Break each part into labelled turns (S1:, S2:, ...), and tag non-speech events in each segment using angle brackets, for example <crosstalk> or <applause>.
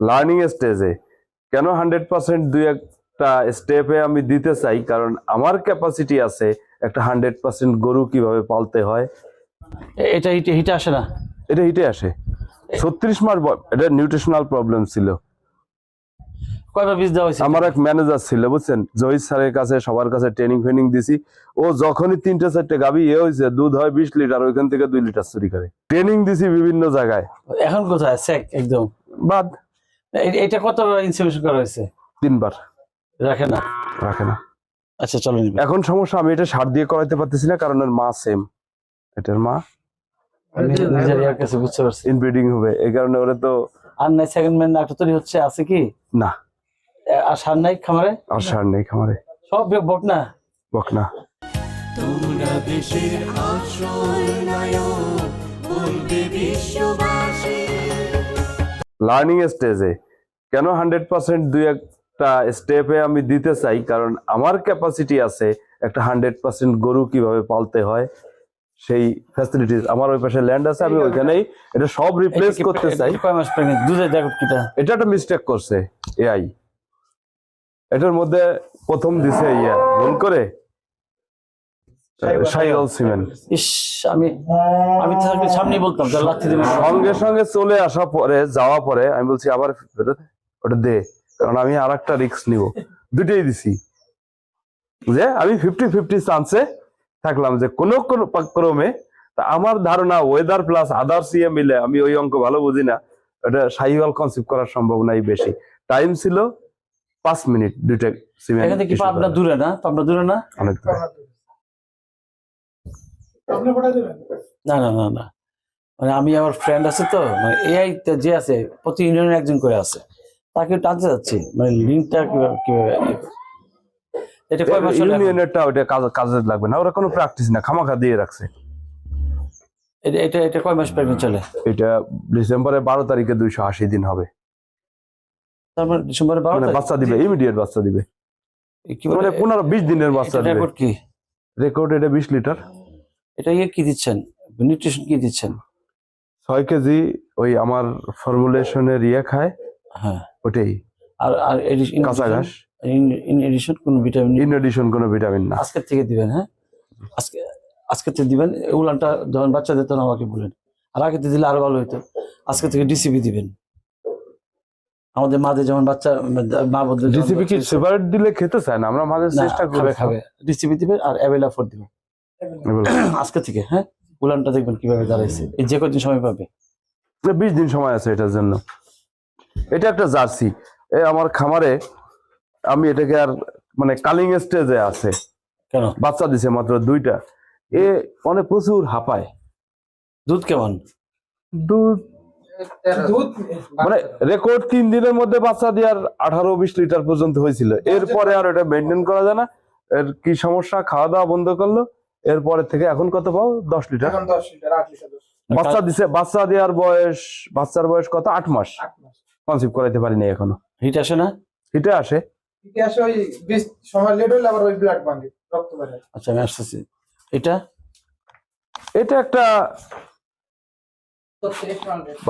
S1: Learning স্টেজে কেন hundred percent দুই একটা স্টেপে আমি দিতে চাই? কারণ আমার ক্যাপাসিটি আছে একটা হান্ড্রেড পার্সেন্ট গরু কীভাবে পালতে হয়।
S2: এটা হিটে হিটে আসে না?
S1: এটা হিটে আসে। ছত্রিশ মাস এটা নিউট্রিশনাল প্রবলেম ছিল।
S2: কয়বার বীজ দেওয়া হয়েছে?
S1: আমার এক ম্যানেজার ছিল বুঝছেন? জহির স্যারের কাছে সবার কাছে ট্রেনিং ফেনিং দিছি। ও যখনই তিনটে চারটে গাবি এ হয়েছে দুধ হয় বিশ লিটার ওইখান থেকে দুই লিটার চুরি করে। ট্রেনিং দিছি বিভিন্ন জায়গায়।
S2: এখন কোথায়? একদম।
S1: বাদ।
S2: এটা কতবার ইনসুলেশন করা হয়েছে?
S1: তিনবার।
S2: রাখে না?
S1: রাখে না।
S2: আচ্ছা চলো
S1: এখন সমস্যা আমি এটা সার দিয়ে করাইতে পারতেছি না কারণ ওর মা সেম এটার মা?
S2: নিজের ইয়ার কাছে বুঝতে পারছি।
S1: ইনব্রিডিং হবে এই কারণে ওরা তো
S2: আর নাই সেকেন্ড ম্যান তৈরি হচ্ছে আছে কি?
S1: না।
S2: আর সার নাই খামারে?
S1: আর সার নেই খামারে।
S2: সব বে- বক না
S1: বক না।
S3: তোমরা দেশের আসল নায়ক বলবে বিশ্ববাসী।
S1: লার্নিং স্টেজে কেন হান্ড্রেড পার্সেন্ট দুই একটা স্টেপে আমি দিতে চাই? কারণ আমার ক্যাপাসিটি আছে একটা হান্ড্রেড পার্সেন্ট গরু কীভাবে পালতে হয় সেই ফ্যাসিলিটিস আমার ওই পাশে ল্যান্ড আছে আমি ওইখানেই এটা সব রিপ্লেস করতে চাই। এটা একটা মিস্টেক করছে এআই এটার মধ্যে প্রথম দিছে ইয়া ভুল করে? সিমেন্ট।
S2: ইস আমি আমি বলতাম
S1: সঙ্গে সঙ্গে চলে আসা পরে যাওয়া পরে আমি বলছি আবার ফেরত ওটা দে। কারণ আমি আর একটা রিস্ক নিব। দুটেই দিছি। যে আমি ফিফটি ফিফটি চান্সে থাকলাম যে কোনো কোনো ক্রমে তা আমার ধারণা ওয়েদার প্লাস আদার্স ইয়ে মিলে আমি ওই অঙ্ক ভালো বুঝি না। এটা সাহিওয়াল কনসেপ্ট করার সম্ভাবনাই বেশি। টাইম ছিল পাঁচ মিনিট দুইটা সিমেন্ট
S2: এখান থেকে পাবনা দূরে না? পাবনা দূরে না?
S1: অনেক
S2: না না না না। মানে আমি আমার ফ্রেন্ড আছে তো মানে এআই যে আছে প্রতি ইউনিয়নে একজন করে আছে। তাকে টানতে যাচ্ছি। মানে লিঙ্কটা কীভাবে এটা কয় মাস
S1: ইউনিয়নেরটা ওটা কাজ কাজে লাগবে না। ওরা কোনো প্র্যাকটিস না খামাখা দিয়ে রাখছে।
S2: এটা এটা এটা কয় মাস প্রেগনেন্ট চলে?
S1: এটা ডিসেম্বরের বারো তারিখে দুইশো আশি দিন হবে।
S2: তারপর ডিসেম্বরের বারো
S1: মানে বাচ্চা দিবে ইমিডিয়েট বাচ্চা দিবে। মানে পনেরো বিশ দিনের বাচ্চা দিবে।
S2: রেকর্ড কি?
S1: রেকর্ড এটা বিশ লিটার।
S2: এটা ইয়ে কি দিচ্ছেন? নিউট্রিশন কি দিচ্ছেন?
S1: ছয় কেজি ওই আমার ফর্মুলেশনের ইয়ে খায়।
S2: হ্যাঁ।
S1: ওটাই।
S2: আর আর এডিশন
S1: কাঁচা ঘাস?
S2: ইন এডিশন কোন ভিটামিন
S1: ইন এডিশন কোনো ভিটামিন না।
S2: আজকের থেকে দিবেন হ্যাঁ? আজকে আজকে থেকে দিবেন উলানটা যখন বাচ্চা দিত না আমাকে বলেন। আর আগে দিলে আরও ভালো হতো আজকে থেকে ডিসিবি দিবেন। আমাদের মাঝে যেমন বাচ্চা মা বলতে
S1: ডিসিপি কি সেপারেট দিলে খেতে চায় না? আমরা মাঝে চেষ্টা
S2: খাবে খাবে। ডিসিবি দিবেন আর অ্যাভেলা ফোর দিবেন আজকে থেকে হ্যাঁ? উলানটা দেখবেন কীভাবে দাঁড়াইছে। এই যে কদিন সময় পাবে।
S1: বিশ দিন সময় আছে এটার জন্য। এটা একটা জার্সি। এ আমার খামারে আমি এটাকে আর মানে কালিং স্টেজে আছে।
S2: কেন?
S1: বাচ্চা দিছে মাত্র দুইটা। এ অনেক প্রচুর হাঁপায়।
S2: দুধ কেমন?
S1: দুধ মানে রেকর্ড তিন দিনের মধ্যে বাচ্চা দেওয়ার আঠারো বিশ লিটার পর্যন্ত হয়েছিল। এরপরে আর এটা মেনটেন করা যায় না। এর কি সমস্যা? খাওয়া দাওয়া বন্ধ করল। এরপরে থেকে এখন কত পাও? দশ লিটার। বাচ্চা দিছে বাচ্চা দেওয়ার বয়স বাচ্চার বয়স কত? আট মাস।
S4: আট মাস।
S1: কনসিভ করাইতে পারিনি এখনও।
S2: হিট আসে না?
S1: এটা আসে।
S4: ইতিহাসে ওই বিশ সময় লেট হলে আবার ওই ব্লাড ভাঙে রক্ত বের হয়।
S2: আচ্ছা আমি আসতেছি। এটা?
S1: এটা একটা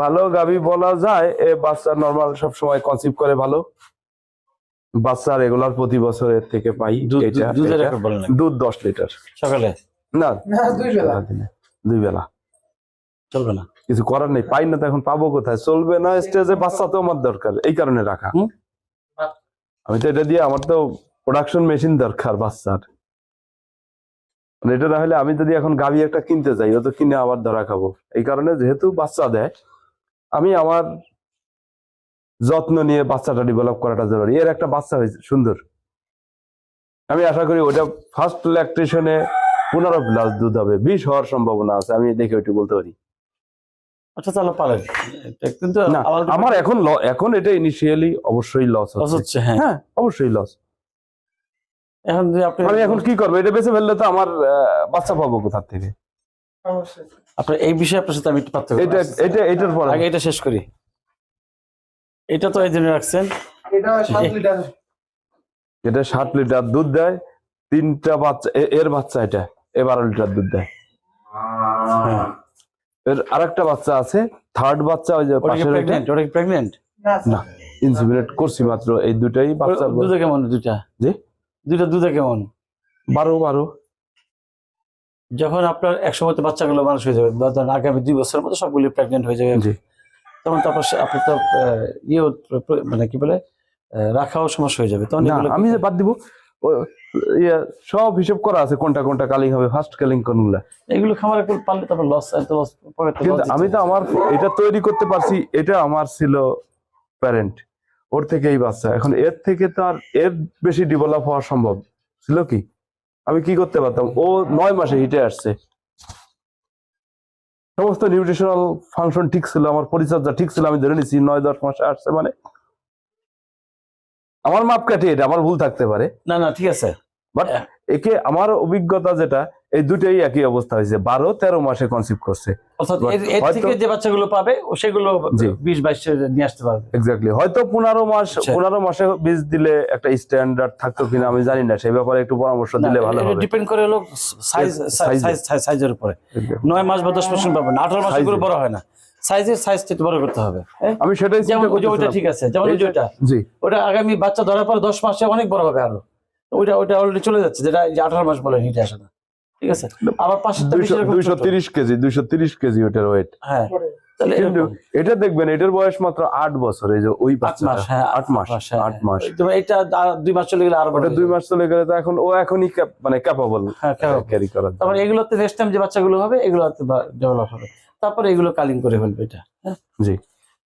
S1: ভালো গাবি বলা যায় এ বাচ্চা নর্মাল সব সময় কনসিভ করে ভালো। বাচ্চা রেগুলার প্রতি বছরের থেকে পাই
S2: দুধ
S1: এটা দশ লিটার
S2: সকালে?
S1: না
S4: না দুই বেলা।
S1: দুই বেলা।
S2: চলবে না?
S1: কিছু করার নেই পাই না তো এখন পাবো কোথায়? চলবে না স্টেজে বাচ্চা তো আমার দরকার এই কারণে রাখা। আমি তো এটা দিয়ে আমার তো প্রোডাকশন মেশিন দরকার বাচ্চার। মানে এটা না হলে আমি যদি এখন গাভি একটা কিনতে যাই ও তো কিনে আবার ধরা খাব। এই কারণে যেহেতু বাচ্চা দেয় আমি আমার যত্ন নিয়ে বাচ্চাটা ডেভেলপ করাটা জরুরি। এর একটা বাচ্চা হয়েছে সুন্দর। আমি আশা করি ওটা ফার্স্ট ল্যাকটেশনে পনেরো প্লাস দুধ হবে। বিষ হওয়ার সম্ভাবনা আছে আমি দেখে ওইটু বলতে পারি।
S2: আচ্ছা তাহলে পারেন কিন্তু
S1: আমার এখন এখন এটা ইনিশিয়ালি অবশ্যই লস
S2: লস
S1: হচ্ছে।
S2: হ্যাঁ।
S1: হ্যাঁ অবশ্যই লস
S2: এখন যদি আপনি
S1: আমি এখন কি করব? এটা বেঁচে ফেললে তো আমার বাচ্চা পাবো কোথার থেকে?
S2: আপনার এই বিষয়ে আপনার সাথে আমি একটু পার্থক্য
S1: এটা এটা এটার পরে।
S2: আগে এটা শেষ করি। এটা তো এই জন্য রাখছেন।
S4: এটা সাত লিটার।
S1: এটা ষাট লিটার দুধ দেয় তিনটা বাচ্চা এর বাচ্চা এটা এ বারো লিটার দুধ দেয়। এর আরেকটা বাচ্চা আছে থার্ড বাচ্চা ওই যে
S2: ওটা কি
S4: না।
S1: ইনসিমিনেট করছি মাত্র এই দুটাই বাচ্চা।
S2: দুধে কেমন দুইটা?
S1: জি?
S2: দুধে কেমন?
S1: বারো বারো।
S2: যখন আপনার এক সময় তো বাচ্চাগুলো মানুষ হয়ে যাবে বা আগামী দুই বছরের মধ্যে সবগুলি প্রেগনেন্ট হয়ে যাবে।
S1: জি।
S2: তখন তারপর সে- আপনি তো আহ, ইয়ে মানে কি বলে রাখাও সমস্যা হয়ে যাবে। তখন
S1: আমি বাদ দিব ইয়ে, সব হিসাব করা আছে কোনটা কোনটা কালিং হবে ফার্স্ট কালিং কোনগুলা।
S2: এগুলো খামারে পারলে তারপর লস এত লস পরে
S1: কিন্তু আমি তো আমার এটা তৈরি করতে পারছি এটা আমার ছিল প্যারেন্ট ওর থেকে এই বাচ্চা। এখন এর থেকে তো আর এর বেশি ডেভেলপ হওয়া সম্ভব। ছিল কি? আমি কি করতে পারতাম? ও নয় মাসে হিটে আসছে। সমস্ত নিউট্রিশনাল ফাংশন ঠিক ছিল আমার পরিচর্যা ঠিক ছিল আমি ধরে নিছি নয় দশ মাসে আসছে মানে আমার মাপ কাটি এটা আমার ভুল থাকতে পারে।
S2: না না ঠিক আছে।
S1: বাট একে আমার অভিজ্ঞতা যেটা এই দুটোই একই অবস্থা হয়েছে। বারো তেরো মাসে কনসিভ করছে।
S2: থেকে যে বাচ্চাগুলো পাবে সেগুলো বিশ বাইশ নিয়ে আসতে পারবে।
S1: এক্স্যাক্টলি হয়তো পনেরো মাস
S2: আচ্ছা।
S1: পনেরো মাসে বীজ দিলে একটা স্ট্যান্ডার্ড থাকতো কিনা আমি জানি না সেই ব্যাপারে একটু পরামর্শ দিলে ভালো হবে।
S2: ডিপেন্ড করে হলো সাইজ সাইজ সাইজের উপরে। নয় মাস বা দশ মাস আঠারো মাসে বড় হয় না। সাইজের সাইজ একটু বড় করতে হবে হ্যাঁ?
S1: আমি সেটাই
S2: যেমন ওইটা ঠিক আছে যেমন ওই ওইটা।
S1: জি।
S2: ওটা আগামী বাচ্চা ধরার পর দশ মাসে অনেক বড় হবে আরও। ওইটা ওইটা অলরেডি চলে যাচ্ছে যেটা আঠারো মাস বলে হিটে আসে না। ঠিক আছে? আবার পাশে
S1: দুইশো তিরিশ কেজি দুইশো তিরিশ কেজি ওটার ওয়েট
S2: হ্যাঁ। তাহলে
S1: এটা দেখবেন এটার বয়স মাত্র আট বছর এই যে ওই
S2: আট মাস হ্যাঁ
S1: আট মাস
S2: হ্যাঁ,
S1: আট মাস।
S2: হ্যাঁ। এটা আর দুই মাস চলে গেলে আরও
S1: ওটা দুই মাস চলে গেলে তো এখন ও এখনই মানে ক্যাপাবল
S2: হ্যাঁ।
S1: ক্যারি করার
S2: তারপরে এগুলোতে নেক্সট টাইম যে বাচ্চাগুলো হবে এগুলো ডেভেলপ হবে। তারপরে এগুলো কালিং করে ফেলবে এটা হ্যাঁ।
S1: জি।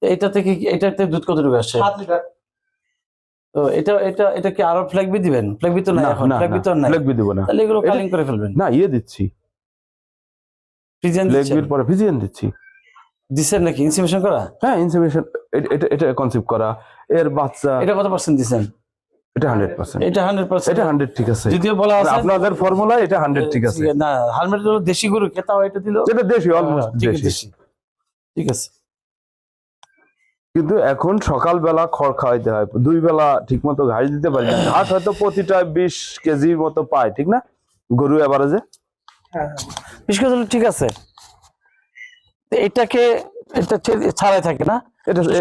S2: এটা থেকে কি- এটাতে দুধ কতটুকু আসছে
S4: সাত লিটার।
S2: তো এটা এটা এটা কি আরও ফ্ল্যাগবি দিবেন? ফ্ল্যাগবি তো নাই
S1: না
S2: এখন
S1: না
S2: ফ্ল্যাগবি তো নাই।
S1: লেগবি দিব না।
S2: তাহলে এগুলো কালিং করে ফেলবেন।
S1: না ইয়ে দিচ্ছি।
S2: ফ্রিজিয়ান
S1: লেগবির পরে ফিজিয়ান দিচ্ছি।
S2: দিচ্ছেন নাকি? ইনসিমেশন করা?
S1: হ্যাঁ ইনসিমেশন এটা এটা কনসেপ্ট করা। এর বাচ্চা
S2: এটা কত পার্সেন্ট দিচ্ছেন
S1: এটা হান্ড্রেড পার্সেন্ট
S2: এটা হান্ড্রেড পার্সেন্ট
S1: এটা হান্ড্রেড ঠিক আছে।
S2: যদিও বলা আছে
S1: আপনাদের ফর্মুলা এটা হান্ড্রেড ঠিক আছে।
S2: না হালমেট হলো দেশি গরু কেতাও এটা দিল?
S1: যেটা দেশি অলমোস্ট দেশি।
S2: দেশি। ঠিক আছে।
S1: কিন্তু এখন সকালবেলা খড় খাওয়াইতে হয়। দুই বেলা ঠিক মতো ঘাস দিতে পারি না। <coughs> ঘাস হয়তো প্রতিটা বিশ কেজির মতো পায় ঠিক না? গরু এভারেজে
S4: হ্যাঁ
S2: বিশেষ করে ঠিক আছে। এটাকে এটা ছাড়াই থাকে না?
S1: এটা
S2: শুধু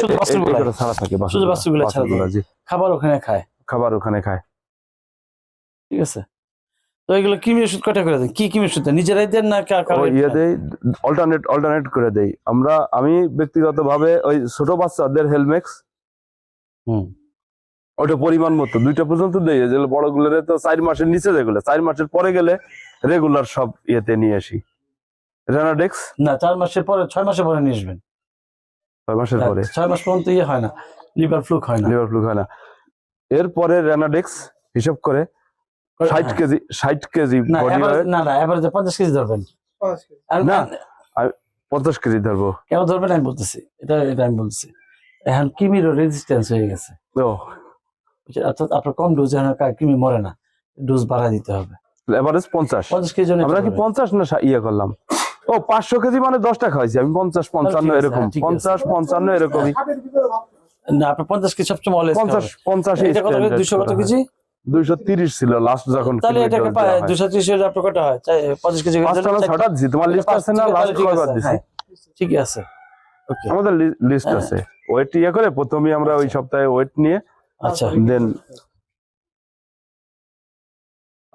S1: ছাড়া থাকে
S2: শুধু বাছুরগুলাই ছাড়া খাবার ওখানে খায়।
S1: খাবার ওখানে খায়।
S2: ঠিক আছে? তো এগুলো কিমি ওষুধ কটা করে দেন কি কিমি ওষুধ নিজেরাই দেন না
S1: ইয়ে দেই অল্টারনেট অল্টারনেট করে দেই আমরা আমি ব্যক্তিগত ভাবে ওই ছোট বাচ্চাদের হেলমেক্স
S2: হুম।
S1: ওটা পরিমাণ মতো। দুইটা পর্যন্ত দেই। যেগুলো বড় গুলোরে তো চার মাসের নিচে যেগুলো চার মাসের পরে গেলে রেগুলার সব ইয়েতে নিয়ে আসি। রেনাডেক্স
S2: না চার মাসের পরে ছয় মাসের পরে নিয়ে আসবেন।
S1: ছয় মাসের পরে?
S2: ছয় মাস পর্যন্ত ইয়ে হয় না লিভার ফ্লুক হয় না।
S1: লিভার ফ্লু হয় না। এরপরে রেনাডেক্স হিসাব করে ষাট। কেজি ষাট কেজি
S2: না না এভারেজে পঞ্চাশ কেজি ধরবেন।
S1: না।
S2: না
S1: পঞ্চাশ কেজি ধরবো।
S2: কেন ধরবেন আমি বলতেছি এটা এটা আমি বলছি এখন কিমিরও রেজিস্ট্যান্স হয়ে গেছে।
S1: ও?
S2: অর্থাৎ আপনার কম ডোজ কিমি মরে না। ডোজ বাড়া দিতে হবে।
S1: এভারেজ পঞ্চাশ।
S2: পঞ্চাশ কেজি
S1: আমরা কি পঞ্চাশ না ইয়ে করলাম? ও পাঁচশো কেজি মানে দশ টাকা হয়েছে আমি পঞ্চাশ পঞ্চান্ন এরকম
S2: হ্যাঁ, ঠিক আছে।
S1: পঞ্চাশ পঞ্চান্ন এরকমই।
S2: না আপনার পঞ্চাশ কেজি সবচেয়ে অলওয়েজ
S1: পঞ্চাশ পঞ্চাশ
S2: দুশো কত কেজি?
S1: দুইশো তিরিশ ছিল লাস্ট যখন
S2: তাহলে এটাকে
S1: হয়।
S2: দুশো ত্রিশ আপনার কটা হয়? চাই- পঞ্চাশ কেজি
S1: পাঁচটা
S2: দিলে
S1: না ছটা দিছি তোমার লিস্ট আছে না? লাস্ট
S2: ঠিক
S1: কয়বার দিছি?
S2: হ্যাঁ, ঠিকই আছে ওকে।
S1: আমাদের লিস্ট
S2: হ্যাঁ।
S1: আছে। ওয়েট ইয়ে করে প্রথমে আমরা ওই সপ্তাহে ওয়েট নিয়ে
S2: আচ্ছা।
S1: দেন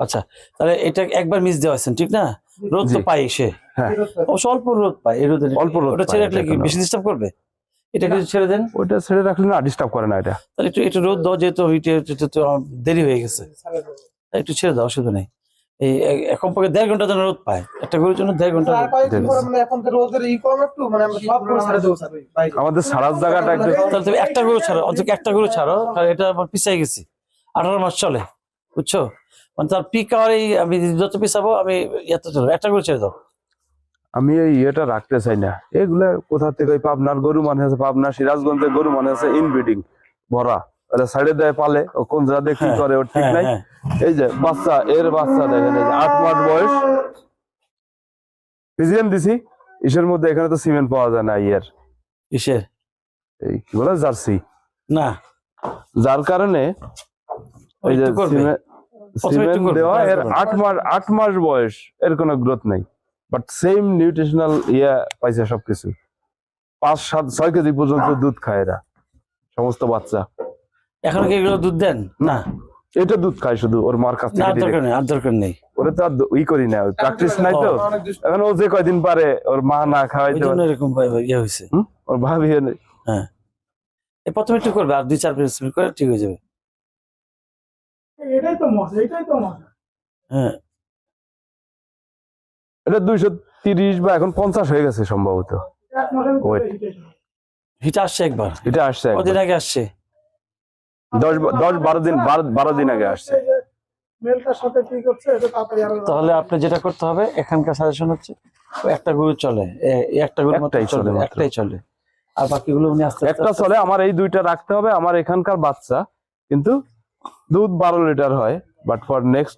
S2: আচ্ছা তাহলে এটা একবার মিস দেওয়া আছেন ঠিক না? রোদ তো। পাই সে
S1: হ্যাঁ।
S2: অবশ্য অল্প রোদ পায় এই রোদে
S1: অল্প রোদ
S2: ওটা ছেড়ে রাখলে কি বেশি ডিস্টার্ব করবে? এটা কিছু ছেড়ে দেন।
S1: ওইটা ছেড়ে রাখলে না ডিস্টার্ব করে না এটা।
S2: তাহলে একটু একটু রোদ দাও যেহেতু দেরি হয়ে গেছে। একটু ছেড়ে দাও অসুবিধা নেই। এই এক কমপক্ষে দেড় ঘণ্টা যেন রোদ পায় একটা গরুর জন্য দেড়
S4: ঘণ্টা মানে এখন তো রোদের ই কম একটু মানে।
S1: আমাদের সারার জায়গাটা একটু
S2: তাহলে তুমি একটা গরু ছাড়ো অন্তত একটা গরু ছাড়ো কারণ এটা আমার পিছাই গেছি। আঠারো মাস চলে বুঝছ? মানে তার পিক আওয়ারেই আমি যত পিছাবো আমি এত চলবে একটা গরু ছেড়ে দাও।
S1: আমি এই ইয়েটা রাখতে চাই না। এগুলা কোথা থেকে পাবনার গরু মানে আছে পাবনা সিরাজগঞ্জের গরু মানে আছে ইনব্রিডিং ভরা। ওরা সাইডে দেয় পালে ও কোন জায়গায় কি
S2: হ্যাঁ,
S1: করে ওর ঠিক
S2: হ্যাঁ
S1: নাই?
S2: হ্যাঁ।
S1: এই যে বাচ্চা এর বাচ্চা দেখেন এই যে আট মাস বয়স। ফিজিয়ান দিছি ইসের মধ্যে এখানে তো সিমেন্ট পাওয়া যায় না ইয়ের।
S2: কিসের
S1: এই কি বলে জার্সি?
S2: না।
S1: যার কারণে ওই যে সিমেন্ট দেওয়া এর আট মাস আট মাস বয়স এর কোনো গ্রোথ নাই। বাট সেম নিউট্রিশনাল ইয়া পাইছে সবকিছু। পাঁচ সাত ছয় কেজি পর্যন্ত দুধ খায় এরা। সমস্ত বাচ্চা।
S2: এখন কি এগুলো দুধ দেন? না।
S1: এটা দুধ খায় শুধু ওর মার কাছ থেকে
S2: আর দরকার নেই আর দরকার নেই।
S1: ওরে তো আর ই করি না প্র্যাকটিস নাই তো। এখন ও যে কয়দিন পারে ওর মা না খাওয়াইতে পারে।
S2: এরকম ইয়ে হয়েছে?
S1: ওর ভাবি
S2: হ্যাঁ। এ প্রথমে একটু করবে আর দুই চার মিনিট করে ঠিক হয়ে যাবে।
S4: তো মজা এটাই তো মজা।
S2: হ্যাঁ।
S1: এটা দুইশো তিরিশ বা এখন পঞ্চাশ হয়ে গেছে সম্ভবত।
S2: হিটা আসছে একবার।
S1: এটা আসছে
S2: কদিন আগে আসছে?
S1: দশ দশ বারো দিন বারো বারো দিন আগে আসছে।
S4: এই যে মেলটার সাথে ঠিক হচ্ছে এটা তাড়াতাড়ি আরও
S2: তাহলে আপনি যেটা করতে হবে এখানকার সাজেশন হচ্ছে একটা গরু চলে। এই একটা গরু
S1: চলে
S2: একটাই চলে। আর বাকিগুলো উনি আস্তে
S1: একটা চলে আমার এই দুইটা রাখতে হবে আমার এখানকার বাচ্চা কিন্তু দুধ বারো লিটার হয় বাট ফর নেক্সট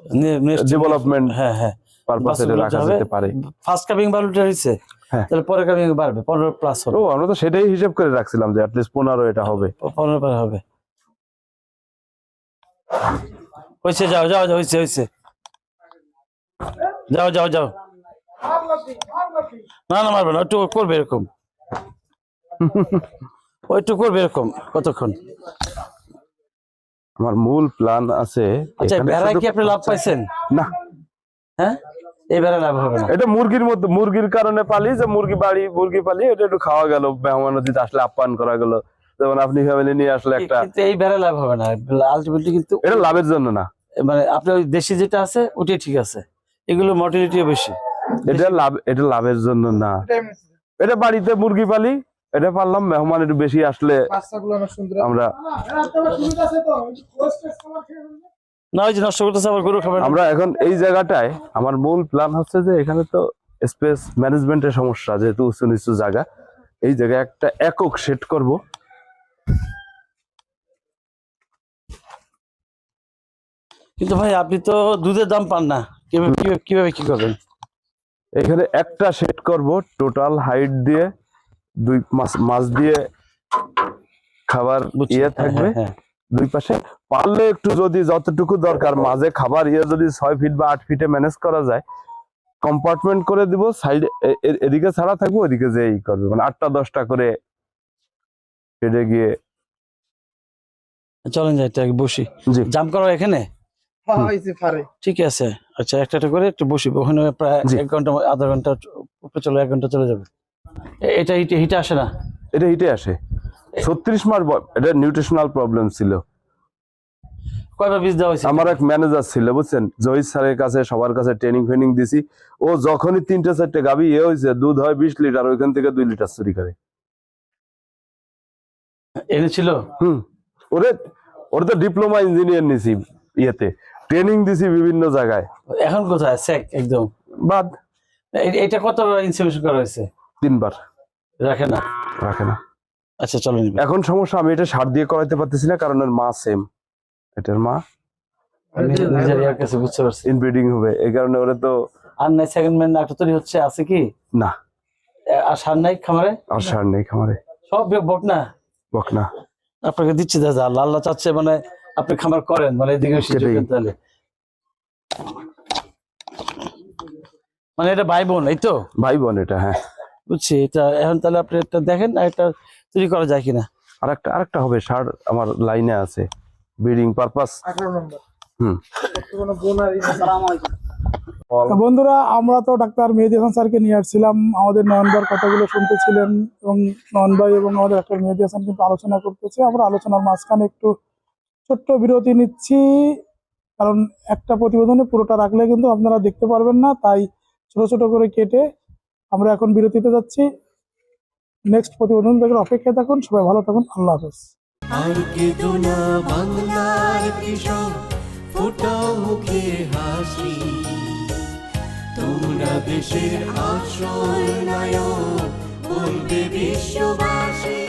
S1: ডেভেলপমেন্ট
S2: হ্যাঁ হ্যাঁ।
S1: পারপাস এটা রাখা যেতে পারে।
S2: ফার্স্ট কামিং বারোটা হয়েছে
S1: হ্যাঁ।
S2: তাহলে পরে বাড়বে পনেরো প্লাস হবে।
S1: ও আমরা তো সেটাই হিসেব করে রাখছিলাম যে অ্যাটলিস্ট পনেরো এটা হবে।
S2: পনেরো পরে হবে। হয়েছে যাও যাও যাও হয়েছে হয়েছে যাও যাও যাও। না না মারবে না একটু করবে এরকম। <laughs> করবে এরকম কতক্ষণ?
S1: আমার মূল প্ল্যান আছে
S2: আচ্ছা
S1: শুধু-
S2: কি আপনি লাভ পাইছেন?
S1: না।
S2: হ্যাঁ? এই ভেড়া লাভ হবে না।
S1: এটা মুরগির মধ্যে মুরগির কারণে পালি যে মুরগি বাড়ি মুরগি পালি এটা একটু খাওয়া গেল মেহমান নদীতে আসলে আপ্যায়ন করা গেল। যেমন আপনি ফ্যামিলি নিয়ে আসলে একটা
S2: কিন্তু এই ভেড়া লাভ হবে না। আলটিমেটলি কিন্তু
S1: এটা লাভের জন্য না।
S2: মানে আপনার ওই দেশি যেটা আছে ওটাই ঠিক আছে। এগুলো মর্টিলিটিও বেশি।
S1: এটা লাভ এটা লাভের জন্য না।
S4: এটা
S1: বাড়িতে মুরগি পালি এটা পারলাম মেহমান একটু বেশি আসলে আমরা।
S2: না ওই যে নষ্ট করতেছে আবার গরু খাবে
S1: আমরা এখন এই জায়গাটায় আমার মূল প্ল্যান হচ্ছে যে এখানে তো স্পেস ম্যানেজমেন্টের সমস্যা যেহেতু উঁচু নিচু জায়গা এই জায়গায় একটা একক সেট করব।
S2: কিন্তু ভাই আপনি তো দুধের দাম পান না। কীভাবে কিভাবে- কীভাবে কি করবেন?
S1: এখানে একটা সেট করব টোটাল হাইট দিয়ে। দুই মাছ মাছ দিয়ে খাবার ইয়ে
S2: হ্যাঁ,
S1: থাকবে।
S2: হ্যাঁ, হ্যাঁ।
S1: দুই পাশে পারলে একটু যদি যতটুকু দরকার মাঝে খাবার ইয়ে যদি ছয় ফিট বা আট ফিটে ম্যানেজ করা যায় কম্পার্টমেন্ট করে দিব সাইড এদিকে ছাড়া থাকব ওদিকে যে ই করবে। মানে আটটা দশটা করে হেঁটে গিয়ে।
S2: চলেন যাই তাই বসি। জাম করা এখানে?
S4: হ্যাঁ।
S2: ঠিক আছে। আচ্ছা একটা একটা করে একটু বসি। ওখানে প্রায় এক ঘণ্টা আধা ঘণ্টা চলে এক ঘণ্টা চলে যাবে। এটা হিটে হিটে আসে না?
S1: এটা হিটে আসে। ছত্রিশ মাস এটা নিউট্রিশনাল প্রবলেম ছিল।
S2: কয়বার বীজ দেওয়া হয়েছে?
S1: আমার এক ম্যানেজার ছিল বুঝছেন? জহির স্যারের কাছে সবার কাছে ট্রেনিং ফেনিং দিছি। ও যখনই তিনটে চারটে গাবি ইয়ে হয়েছে দুধ হয় বিশ লিটার ওইখান থেকে দুই লিটার চুরি করে।
S2: এনেছিল
S1: হুম। ওরে ওরে তো ডিপ্লোমা ইঞ্জিনিয়ার নিছি ইয়েতে। ট্রেনিং দিছি বিভিন্ন জায়গায়।
S2: এখন কোথায়? সেক একদম।
S1: বাদ।
S2: এটা কত ইনস্টলেশন করা হয়েছে?
S1: তিনবার।
S2: রাখে না?
S1: রাখে না।
S2: আচ্ছা চলেন
S1: এখন সমস্যা আমি এটা সার দিয়ে করাইতে পারতেছি না কারণ এর মা সেম এটার মা?
S2: নিজের নিজের কাছে বুঝতে পারছি।
S1: ইনব্রিডিং হবে। এই কারণে ওরে তো
S2: আর নাই সেকেন্ড ম্যান একটা তৈরি হচ্ছে আছে কি?
S1: না।
S2: আর সার নাই খামারে?
S1: আর সার নেই খামারে।
S2: সব বক না?
S1: বক না।
S2: আপনাকে দিচ্ছি দাদা আল্লাহ আল্লাহ চাচ্ছে মানে আপনি খামার করেন মানে এদিকে তাহলে। মানে এটা ভাই বোন এই তো?
S1: ভাই বোন এটা হ্যাঁ।
S2: বুঝছি? এটা এখন তাহলে আপনি একটা দেখেন আর একটা তৈরি করা যায় কিনা।
S1: আর একটা আরেকটা হবে সার আমার লাইনে আছে। ব্রিডিং পারপাস হুম
S4: তো কোনো বোন আর ই নেই। তো বন্ধুরা আমরা তো ডাক্তার মেহেদি হাসান স্যারকে নিয়ে আসছিলাম। আমাদের নয়ন নয়নবার কথাগুলো শুনতেছিলেন এবং নয়ন ভাই এবং আমাদের ডাক্তার মেহেদি হাসান কিন্তু আলোচনা করতেছে। আমরা আলোচনার মাঝখানে একটু ছোট্ট বিরতি নিচ্ছি কারণ একটা প্রতিবেদনে পুরোটা রাখলে কিন্তু আপনারা দেখতে পারবেন না তাই ছোট ছোট করে কেটে আমরা এখন বিরতিতে যাচ্ছি। নেক্সট প্রতিবেদন দেখার অপেক্ষায় থাকুন। সবাই ভালো থাকুন। আল্লাহ হাফেজ।
S3: তোমরা দেশের আসল নায়ক, বলবে বিশ্ববাসী।